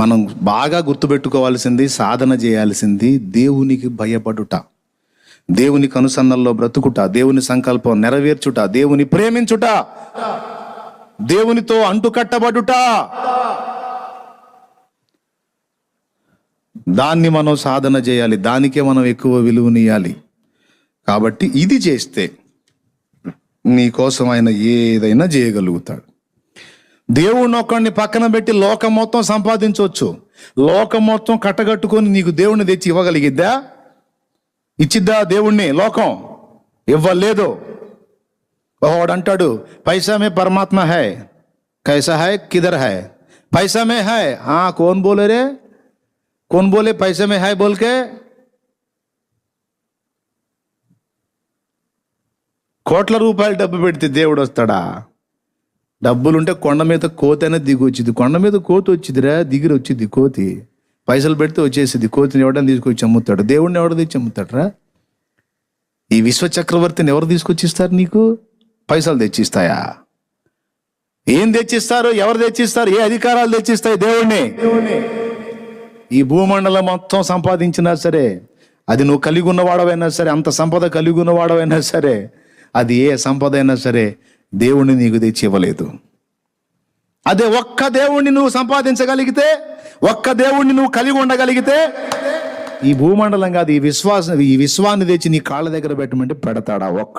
మనం బాగా గుర్తుపెట్టుకోవాల్సింది సాధన చేయాల్సింది దేవునికి భయపడుట. దేవునికి అనుసన్నల్లో బ్రతుకుట దేవుని సంకల్పం నెరవేర్చుట దేవుని ప్రేమించుట దేవునితో అంటుకట్టబడుట. దాన్ని మనం సాధన చేయాలి దానికే మనం ఎక్కువ విలువనియాలి కాబట్టి ఇది చేస్తే నీ కోసం ఆయన ఏదైనా చేయగలుగుతాడు. దేవుడిని ఒకరిని పక్కన పెట్టి లోకం మొత్తం సంపాదించవచ్చు. లోకం మొత్తం కట్టగట్టుకొని నీకు దేవుణ్ణి తెచ్చి ఇవ్వగలిగిద్దా? ఇచ్చిద్దా దేవుణ్ణి? లోకం ఇవ్వలేదు. ఒకవాడు అంటాడు పైసామే పరమాత్మ హై కైసా హై కిధర్ హై? పైసామే హై. ఆ కోన్ బోలేరే కోన్ బోలే పైసామే హాయ్ బోల్కే? కోట్ల రూపాయలు డబ్బు పెడితే దేవుడు వస్తాడా? డబ్బులుంటే కొండ మీద కోతి అనేది దిగి వచ్చింది. కొండ మీద కోతి వచ్చిందిరా దిగిరి వచ్చింది కోతి. పైసలు పెడితే వచ్చేసింది. కోతిని ఎవడని తీసుకొచ్చి అమ్ముతాడు దేవుడిని ఎవడ తెచ్చి అమ్ముతాడరా ఈ విశ్వ చక్రవర్తిని ఎవరు తీసుకొచ్చిస్తారు నీకు? పైసలు తెచ్చిస్తాయా? ఏం తెచ్చిస్తారు? ఎవరు తెచ్చిస్తారు? ఏ అధికారాలు తెచ్చిస్తాయి దేవుణ్ణి? ఈ భూమండలం మొత్తం సంపాదించినా సరే అది నువ్వు కలిగి ఉన్నవాడవైనా సరే అంత సంపద కలిగి ఉన్నవాడవైనా సరే అది ఏ సంపద అయినా సరే దేవుణ్ణి నీకు తెచ్చి ఇవ్వలేదు అదే ఒక్క దేవుణ్ణి నువ్వు సంపాదించగలిగితే ఒక్క దేవుణ్ణి నువ్వు కలిగి ఉండగలిగితే ఈ భూమండలం కాదు ఈ విశ్వాసం ఈ విశ్వాన్ని తెచ్చి నీ కాళ్ళ దగ్గర పెట్టమంటే పెడతాడా ఒక్క